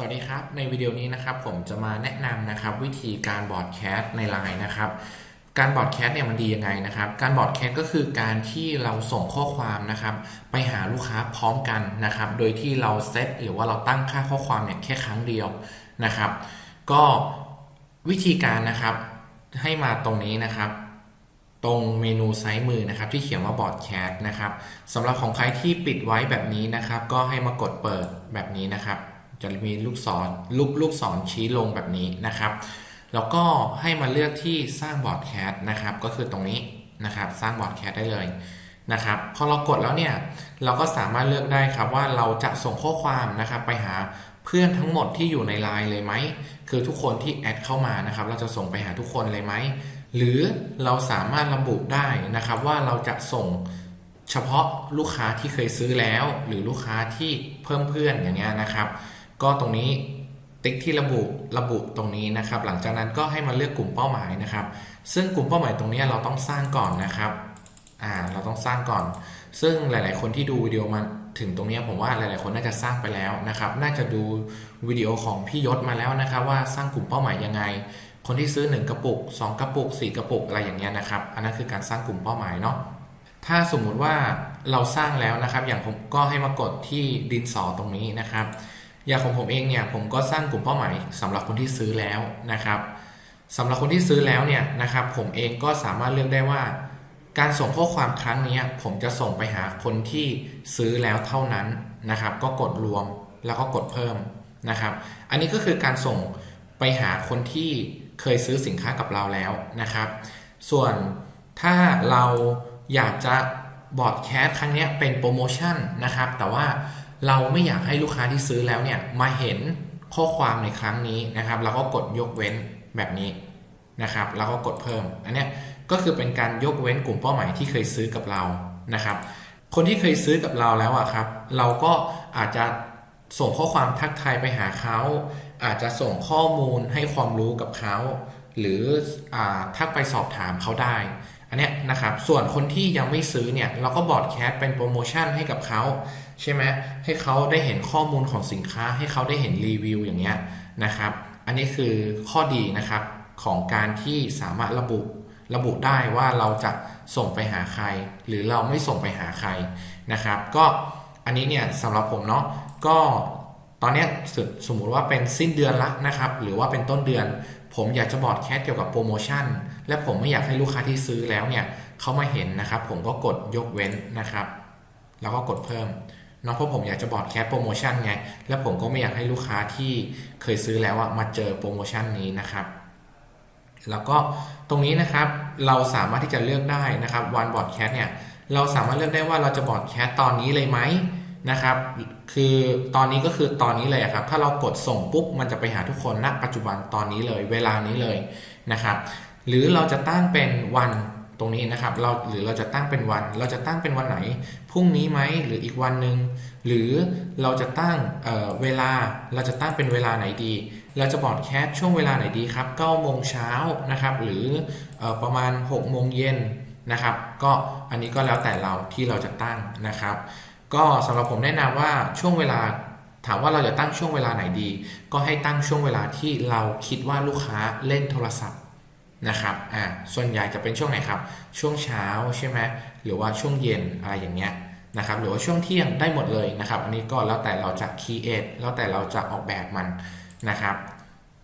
สวัสดีครับ ในวิดีโอนี้นะครับผมจะมาแนะนำนะครับวิธีการบอร์ดแคสใน Line นะครับการบอร์ดแคสเนี่ยมันดียังไงนะครับ การบอร์ดแคสก็คือการที่เราส่งข้อความนะครับ ไปหาลูกค้าพร้อมกันนะครับ โดยที่เราเซตหรือว่าเราตั้งค่าข้อความเนี่ยแค่ครั้งเดียวนะครับ ก็วิธีการนะครับให้มาตรงนี้นะครับตรงเมนูซ้ายมือนะครับ ที่เขียนว่าบอร์ดแคสนะครับสำหรับของใครที่ปิดไว้แบบนี้นะครับ ก็ให้มากดเปิดแบบนี้นะครับ จะมีลูกศรลูกลูกศรชี้ลงแบบนี้นะครับ แล้วก็ให้มาเลือกที่สร้างบอร์ดแคสนะครับ ก็คือตรงนี้นะครับ สร้างบอร์ดแคสได้เลยนะครับพอเรากดแล้วเนี่ยเราก็สามารถเลือกได้ครับว่าเราจะส่งข้อความนะครับ ไปหาเพื่อนทั้งหมดที่อยู่ในไลน์เลยไหมคือทุกคนที่แอดเข้ามานะครับ เราจะส่งไปหาทุกคนเลยไหมหรือเราสามารถระบุได้นะครับว่าเราจะส่งเฉพาะลูกค้าที่เคยซื้อแล้ว หรือลูกค้าที่เพิ่มเพื่อนอย่างเงี้ยนะครับ ก็ตรงนี้ติ๊กที่ระบุระบุตรงนี้นะครับ หลังจากนั้นก็ให้มาเลือกกลุ่มเป้าหมายนะครับ ซึ่งกลุ่มเป้าหมายตรงนี้เราต้องสร้างก่อนนะครับอ่าเราต้องสร้างก่อน ซึ่งหลาย ๆ คนที่ดูวิดีโอมาถึงตรงนี้ผมว่าหลาย ๆ คนน่าจะสร้างไปแล้วนะครับ น่าจะดูวิดีโอของพี่ยศมาแล้วนะครับ ว่าสร้างกลุ่มเป้าหมายยังไง คนที่ซื้อ 1 กระปุก 2 กระปุก 4 กระปุกอะไรอย่างเงี้ยนะครับ อันนั้นคือการสร้างกลุ่มเป้าหมายเนาะ ถ้าสมมุติว่าเราสร้างแล้วนะครับ อย่างผมก็ให้มากดที่ดินสอตรงนี้นะครับ อย่างของผมเองเนี่ยผมก็สร้างกลุ่มเป้าหมายสำหรับคนที่ซื้อแล้วนะครับสำหรับคนที่ซื้อแล้วเนี่ยนะครับผมเองก็สามารถเลือกได้ว่า การส่งข้อความครั้งนี้ผมจะส่งไปหาคนที่ซื้อแล้วเท่านั้นนะครับ ก็กดรวมแล้วก็กดเพิ่มนะครับ อันนี้ก็คือการส่งไปหาคนที่เคยซื้อสินค้ากับเราแล้วนะครับ ส่วนถ้าเราอยากจะบอร์ดแคสครั้งนี้เป็นโปรโมชั่นนะครับ แต่ว่า เราไม่อยากให้ลูกค้าที่ซื้อแล้วเนี่ยมาเห็นข้อความในครั้งนี้นะครับเราก็กดยกเว้นแบบนี้นะครับแล้วก็กดเพิ่ม อันนี้ก็คือเป็นการยกเว้นกลุ่มเป้าหมายที่เคยซื้อกับเรานะครับ คนที่เคยซื้อกับเราแล้วอะครับ เราก็อาจจะส่งข้อความทักทายไปหาเขา อาจจะส่งข้อมูลให้ความรู้กับเขา หรืออ่าทักไปสอบถามเขาได้ อันเนี้ยนะครับ ส่วนคนที่ยังไม่ซื้อเนี่ย เราก็บอร์ดแคสเป็นโปรโมชั่นให้กับเขาใช่ไหมให้เขาได้เห็นข้อมูลของสินค้า ให้เขาได้เห็นรีวิวอย่างเงี้ยนะครับ อันนี้คือข้อดีนะครับของการที่สามารถระบุระบุได้ว่าเราจะส่งไปหาใคร หรือเราไม่ส่งไปหาใครนะครับ ก็อันนี้เนี่ยสำหรับผมเนาะก็ตอนนี้สมมุติว่าเป็นสิ้นเดือนละนะครับ หรือว่าเป็นต้นเดือน ผมอยากจะบอร์ดแคสเกี่ยวกับโปรโมชั่น และผมไม่อยากให้ลูกค้าที่ซื้อแล้วเนี่ยเขามาเห็นนะครับ ผมก็กดยกเว้นนะครับ แล้วก็กดเพิ่มเนาะเพราะผมอยากจะบอร์ดแคสโปรโมชั่นไง และผมก็ไม่อยากให้ลูกค้าที่เคยซื้อแล้วอะมาเจอโปรโมชั่นนี้นะครับ แล้วก็ตรงนี้นะครับเราสามารถที่จะเลือกได้นะครับวันบอร์ดแคสเนี่ยเราสามารถเลือกได้ว่าเราจะบอร์ดแคสตอนนี้เลยไหม นะครับ คือตอนนี้ก็คือตอนนี้เลยครับ ถ้าเรากดส่งปุ๊บมันจะไปหาทุกคนณปัจจุบันตอนนี้เลย เวลานี้เลยนะครับ หรือเราจะตั้งเป็นวันตรงนี้นะครับ เราหรือเราจะตั้งเป็นวัน เราจะตั้งเป็นวันไหนพรุ่งนี้ไหมหรืออีกวันหนึ่งหรือเราจะตั้งเเวลาเราจะตั้งเป็นเวลาไหนดี เราจะบอดแคสช่วงเวลาไหนดีครับ9โมงเช้านะครับ หรืออประมาณ6โมงเย็นนะครับ ก็อันนี้ก็แล้วแต่เราที่เราจะตั้งนะครับ ก็สำหรับผมแนะนำว่าช่วงเวลาถามว่าเราจะตั้งช่วงเวลาไหนดี ก็ให้ตั้งช่วงเวลาที่เราคิดว่าลูกค้าเล่นโทรศัพท์นะครับอ่าส่วนใหญ่จะเป็นช่วงไหนครับ ช่วงเช้าใช่ไหมหรือว่าช่วงเย็นอะไรอย่างเงี้ยนะครับหรือว่าช่วงเที่ยงได้หมดเลยนะครับ อันนี้ก็แล้วแต่เราจะคีเอทแล้วแต่เราจะออกแบบมันนะครับ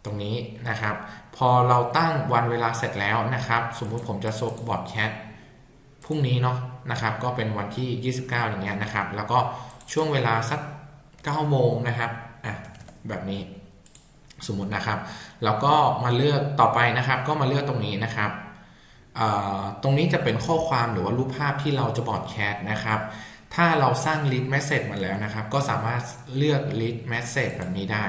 ตรงนี้นะครับ พอเราตั้งวันเวลาเสร็จแล้วนะครับ สมมุติผมจะโซบอร์ดแคส พรุ่งนี้เนาะนะครับ ก็เป็นวันที่ 29 อย่างเงี้ยนะครับ แล้วก็ช่วงเวลาสัก9โมงนะครับอะแบบนี้สมมตินะครับ แล้วก็มาเลือกต่อไปนะครับ ก็มาเลือกตรงนี้นะครับตรงนี้จะเป็นข้อความหรือว่ารูปภาพที่เราจะบอร์ดแคสนะครับ ถ้าเราสร้าง lead message มาแล้วนะครับ ก็สามารถเลือก lead message แบบนี้ได้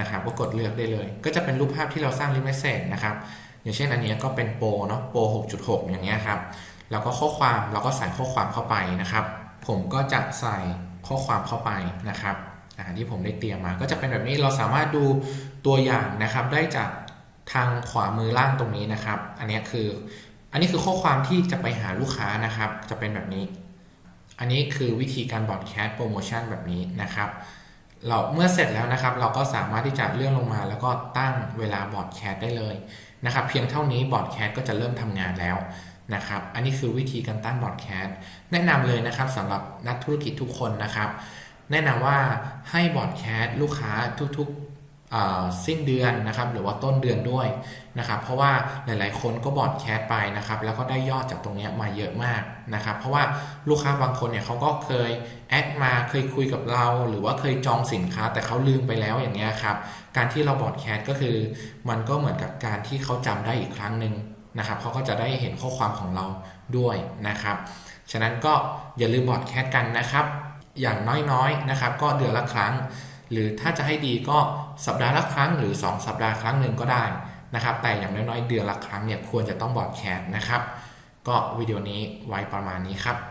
นะครับก็กดเลือกได้เลย ก็จะเป็นรูปภาพที่เราสร้าง lead message นะครับ อย่างเช่นอันนี้ก็เป็นโปรเนาะโปร6.6 อย่างเงี้ยครับ แล้วก็ข้อความเราก็ใส่ข้อความเข้าไปนะครับ ผมก็จะใส่ข้อความเข้าไปนะครับที่ผมได้เตรียมมาก็จะเป็นแบบนี้เราสามารถดูตัวอย่างนะครับ ได้จากทางขวามือล่างตรงนี้นะครับ อันนี้คืออันนี้คือข้อความที่จะไปหาลูกค้านะครับ จะเป็นแบบนี้ อันนี้คือวิธีการบอร์ดแคสโปรโมชั่นแบบนี้นะครับ เราเมื่อเสร็จแล้วนะครับ เราก็สามารถที่จะเลื่อนลงมา แล้วก็ตั้งเวลาบอร์ดแคสได้เลยนะครับ เพียงเท่านี้บอร์ดแคสก็จะเริ่มทำงานแล้ว นะครับ อันนี้คือวิธีการตั้งบอร์ดแคสแนะนำเลยนะครับสำหรับนักธุรกิจทุกคนนะครับ แนะนำว่าให้บอร์ดแคสลูกค้าทุกๆสิ้นเดือนนะครับ หรือว่าต้นเดือนด้วยนะครับ เพราะว่าหลายๆ คนก็บอดแคสไปนะครับ แล้วก็ได้ยอดจากตรงนี้มาเยอะมากนะครับ เพราะว่าลูกค้าบางคนเนี่ยเขาก็เคยแอดมาเคยคุยกับเรา หรือว่าเคยจองสินค้าแต่เขาลืมไปแล้วอย่างเงี้ยครับ การที่เราบอดแคสก็คือ มันก็เหมือนกับการที่เขาจำได้อีกครั้งหนึ่ง นะครับเขาก็จะได้เห็นข้อความของเราด้วยนะครับ ฉะนั้นก็อย่าลืมบอดแคสกันนะครับ อย่างน้อยๆนะครับก็เดือนละครั้ง หรือถ้าจะให้ดีก็สัปดาห์ละครั้ง หรือ 2 สัปดาห์ครั้งหนึ่งก็ได้นะครับ แต่อย่างน้อยๆเดือนละครั้งเนี่ยควรจะต้องบอดแคสนะครับ ก็วิดีโอนี้ไว้ประมาณนี้ครับ